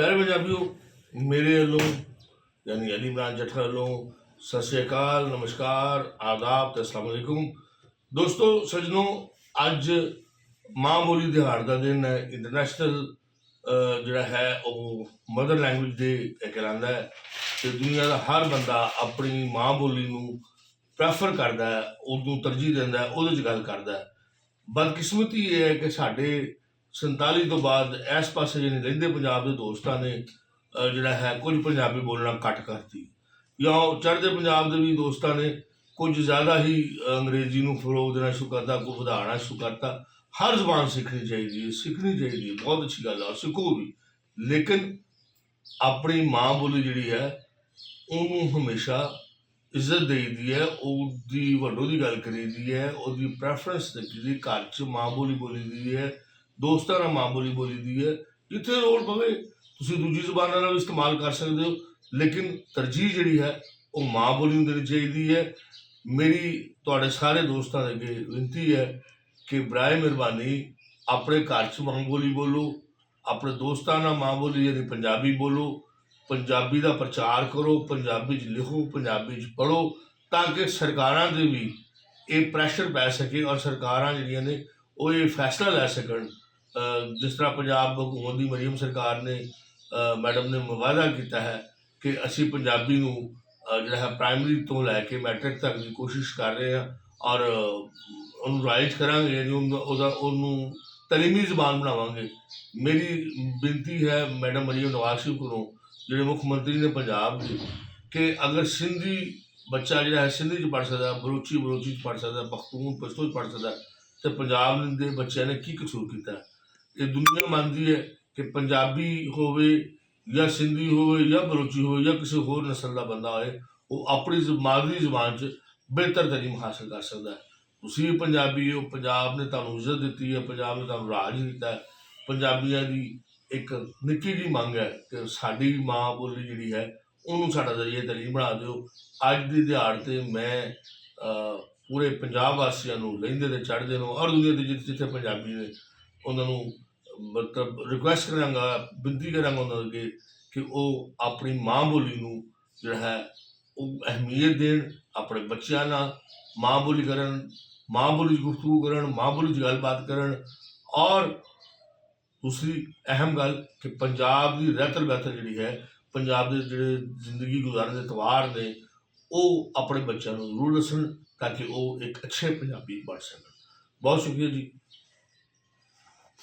ਪਿਆਰੇ ਪੰਜਾਬੀਓ ਮੇਰੇ ਵੱਲੋਂ ਯਾਨੀ ਅਲੀ ਇਮਰਾਨ ਜੱਠਾ ਵੱਲੋਂ ਸਤਿ ਸ਼੍ਰੀ ਅਕਾਲ ਨਮਸਕਾਰ ਆਦਾਬ ਤੇ ਅਸਲਾਮ ਅਲੈਕੁਮ ਦੋਸਤੋ ਸਜਣੋ ਅੱਜ ਮਾਂ ਬੋਲੀ ਦਿਹਾੜ ਦਾ ਦਿਨ ਹੈ ਇੰਟਰਨੈਸ਼ਨਲ ਜਿਹੜਾ ਹੈ ਉਹ ਮਦਰ ਲੈਂਗੁਏਜ ਦੇ ਕਹਿੰਦਾ ਹੈ ਤੇ ਦੁਨੀਆ ਦਾ ਹਰ ਬੰਦਾ ਆਪਣੀ ਮਾਂ ਬੋਲੀ ਨੂੰ ਪ੍ਰੈਫਰ ਕਰਦਾ ਹੈ ਉਹਨੂੰ ਤਰਜੀਹ ਦਿੰਦਾ ਹੈ ਉਹਦੇ 'ਚ ਗੱਲ ਕਰਦਾ ਹੈ ਬਦਕਿਸਮਤੀ ਇਹ ਹੈ ਕਿ ਸਾਡੇ 47 ਤੋਂ ਬਾਅਦ ਇਸ ਪਾਸੇ ਜਿਹੜੇ ਰਹਿੰਦੇ ਪੰਜਾਬ ਦੇ ਦੋਸਤਾਂ ਨੇ ਜਿਹੜਾ ਹੈ, ਕੁਝ ਪੰਜਾਬੀ ਬੋਲਣਾ ਘੱਟ ਕਰਤੀ। ਜਾਂ ਚੜ੍ਹਦੇ ਪੰਜਾਬ ਦੇ ਵੀ ਦੋਸਤਾਂ ਨੇ, ਕੁਝ ਜ਼ਿਆਦਾ ਹੀ ਅੰਗਰੇਜ਼ੀ ਨੂੰ ਫਰੋਗ ਦੇਣਾ ਸ਼ੁਰੂ ਕਰਤਾ ਕੋ ਵਧਾਉਣਾ ਸ਼ੁਰੂ ਕਰਤਾ। ਹਰ ਜ਼ਬਾਨ ਸਿੱਖਣੀ ਚਾਹੀਦੀ ਹੈ, ਸਿੱਖਣੀ ਚਾਹੀਦੀ ਹੈ, ਬਹੁਤ ਅੱਛੀ ਗੱਲ ਹੈ ਸਿੱਖੋ ਵੀ। ਲੇਕਿਨ ਆਪਣੀ ਮਾਂ ਬੋਲੀ ਜਿਹੜੀ ਹੈ, ਉਹਨੂੰ ਹਮੇਸ਼ਾ ਇੱਜ਼ਤ ਦੇਈਦੀ ਹੈ, ਉਹਦੀ ਵੱਡੋ ਦੀ ਗੱਲ ਕਰੀਦੀ ਹੈ, ਉਹਦੀ ਪ੍ਰੈਫਰੈਂਸ ਦਿੱਤੀ ਘਰ 'ਚ ਮਾਂ ਬੋਲੀ ਬੋਲੀ ਹੈ ਦੋਸਤਾਂ ਨਾਲ ਮਾਂ ਬੋਲੀ ਬੋਲੀ ਦੀ ਹੈ। ਜਿੱਥੇ ਲੋੜ ਪਵੇ ਤੁਸੀਂ ਦੂਜੀ ਜ਼ੁਬਾਨਾਂ ਨਾਲ ਵੀ ਇਸਤੇਮਾਲ ਕਰ ਸਕਦੇ ਹੋ, ਲੇਕਿਨ ਤਰਜੀਹ ਜਿਹੜੀ ਹੈ, ਉਹ ਮਾਂ ਬੋਲੀ ਨੂੰ ਦੇਣੀ ਚਾਹੀਦੀ ਹੈ। ਮੇਰੀ, ਤੁਹਾਡੇ ਸਾਰੇ ਦੋਸਤਾਂ ਦੇ ਅੱਗੇ ਬੇਨਤੀ ਹੈ ਕਿ ਬਰਾਏ ਮਿਹਰਬਾਨੀ, ਆਪਣੇ ਘਰ 'ਚ ਮਾਂ ਬੋਲੀ ਬੋਲੋ, ਆਪਣੇ ਦੋਸਤਾਂ ਨਾਲ ਮਾਂ ਬੋਲੀ ਯਾਨੀ ਪੰਜਾਬੀ ਬੋਲੋ, ਪੰਜਾਬੀ ਦਾ ਪ੍ਰਚਾਰ ਕਰੋ, ਪੰਜਾਬੀ 'ਚ ਲਿਖੋ, ਪੰਜਾਬੀ 'ਚ ਪੜ੍ਹੋ, ਤਾਂ ਕਿ ਸਰਕਾਰਾਂ ਦੇ ਵੀ ਇਹ ਪ੍ਰੈਸ਼ਰ ਪੈ ਸਕੇ ਔਰ ਸਰਕਾਰਾਂ ਜਿਹੜੀਆਂ ਨੇ, ਉਹ ਇਹ ਫੈਸਲਾ ਲੈ ਸਕਣ। ਜਿਸ ਤਰ੍ਹਾਂ ਪੰਜਾਬ ਹਕੂਮਤ ਦੀ ਮਰੀਮ ਸਰਕਾਰ ਨੇ ਮੈਡਮ ਨੇ ਵਾਅਦਾ ਕੀਤਾ ਹੈ ਕਿ ਅਸੀਂ ਪੰਜਾਬੀ ਨੂੰ ਜਿਹੜਾ ਹੈ ਪ੍ਰਾਇਮਰੀ ਤੋਂ ਲੈ ਕੇ ਮੈਟ੍ਰਿਕ ਤੱਕ ਦੀ ਕੋਸ਼ਿਸ਼ ਕਰ ਰਹੇ ਹਾਂ ਔਰ ਉਹਨੂੰ ਰਾਈਜ਼ ਕਰਾਂਗੇ ਯਾਨੀ ਉਹਦਾ ਉਹਦਾ- ਉਹਨੂੰ ਤਲੀਮੀ ਜ਼ਬਾਨ ਬਣਾਵਾਂਗੇ। ਮੇਰੀ ਬੇਨਤੀ ਹੈ ਮੈਡਮ ਮਰੀਮ ਨਵਾਜ਼ ਸ਼ਰੀਫ ਕੋਲੋਂ, ਜਿਹੜੇ ਮੁੱਖ ਮੰਤਰੀ ਨੇ ਪੰਜਾਬ ਦੇ, ਕਿ ਅਗਰ ਸਿੰਧੀ ਬੱਚਾ ਜਿਹੜਾ ਹੈ ਸਿੰਧੀ ਚ ਪੜ ਸਕਦਾ ਬਰੋਚੀ ਬਰੋਚੀ ਚ ਪੜ ਸਕਦਾ ਪਖਤੂਨ ਪਸ਼ਤੋ ਚ ਪੜ ਸਕਦਾ, ਤੇ ਪੰਜਾਬ ਦੇ ਬੱਚਿਆਂ ਨੇ ਕੀ ਕਸੂਰ ਕੀਤਾ? ਇਹ ਦੁਨੀਆ ਮੰਨਦੀ ਹੈ ਕਿ ਪੰਜਾਬੀ ਹੋਵੇ ਜਾਂ ਸਿੰਧੀ ਹੋਵੇ ਜਾਂ ਬਲੋਚੀ ਹੋਵੇ ਜਾਂ ਕਿਸੇ ਹੋਰ ਨਸਲ ਦਾ ਬੰਦਾ ਹੋਵੇ ਉਹ ਆਪਣੀ ਮਾਦਰੀ ਜ਼ੁਬਾਨ 'ਚ ਬਿਹਤਰ ਤਾਲੀਮ ਹਾਸਲ ਕਰ ਸਕਦਾ ਹੈ। ਤੁਸੀਂ ਵੀ ਪੰਜਾਬੀ ਹੋ, ਪੰਜਾਬ ਨੇ ਤੁਹਾਨੂੰ ਇੱਜ਼ਤ ਦਿੱਤੀ ਹੈ, ਪੰਜਾਬ ਨੇ ਤੁਹਾਨੂੰ ਰਾਜ ਦਿੱਤਾ ਹੈ। ਪੰਜਾਬੀਆਂ ਦੀ ਇੱਕ ਨਿੱਕੀ ਜਿਹੀ ਮੰਗ ਹੈ ਕਿ ਸਾਡੀ ਮਾਂ ਬੋਲੀ ਜਿਹੜੀ ਹੈ, ਉਹਨੂੰ ਸਾਡਾ ਜ਼ਰੀਏ ਤਾਲੀਮ ਬਣਾ ਦਿਓ। ਅੱਜ ਦੀ ਦਿਹਾੜ ਤੇ ਮੈਂ ਪੂਰੇ ਪੰਜਾਬ ਵਾਸੀਆਂ ਨੂੰ ਲਹਿੰਦੇ ਤੇ ਚੜ੍ਹਦੇ ਨੂੰ, ਔਰ ਦੁਨੀਆ ਦੇ ਜਿੱਥੇ ਜਿੱਥੇ ਪੰਜਾਬੀ ਨੇ ਉਹਨਾਂ ਨੂੰ, ਮਤਲਬ ਰਿਕੁਐਸਟ ਕਰਾਂਗਾ, ਬੇਨਤੀ ਕਰਾਂਗਾ ਉਹਨਾਂ ਅੱਗੇ ਕਿ ਉਹ ਆਪਣੀ ਮਾਂ ਬੋਲੀ ਨੂੰ ਜਿਹੜਾ ਹੈ, ਉਹ ਅਹਿਮੀਅਤ ਦੇਣ, ਆਪਣੇ ਬੱਚਿਆਂ ਨਾਲ ਮਾਂ ਬੋਲੀ ਕਰਨ, ਮਾਂ ਬੋਲੀ 'ਚ ਗੁਫ਼ਤਗੂ ਕਰਨ, ਮਾਂ ਬੋਲੀ 'ਚ ਗੱਲਬਾਤ ਕਰਨ ਔਰ ਦੂਸਰੀ ਅਹਿਮ ਗੱਲ ਕਿ ਪੰਜਾਬ ਦੀ ਰਹਿਤਰ ਬਹਿਤਰ ਜਿਹੜੀ ਹੈ, ਪੰਜਾਬ ਦੇ ਜਿਹੜੇ ਜ਼ਿੰਦਗੀ ਗੁਜ਼ਾਰਨ ਦੇ ਤਵਾਰ ਨੇ, ਉਹ ਆਪਣੇ ਬੱਚਿਆਂ ਨੂੰ ਜ਼ਰੂਰ ਦੱਸਣ ਤਾਂ ਕਿ ਉਹ ਇੱਕ ਅੱਛੇ ਪੰਜਾਬੀ ਬਣ ਸਕਣ। ਬਹੁਤ ਸ਼ੁਕਰੀਆ ਜੀ।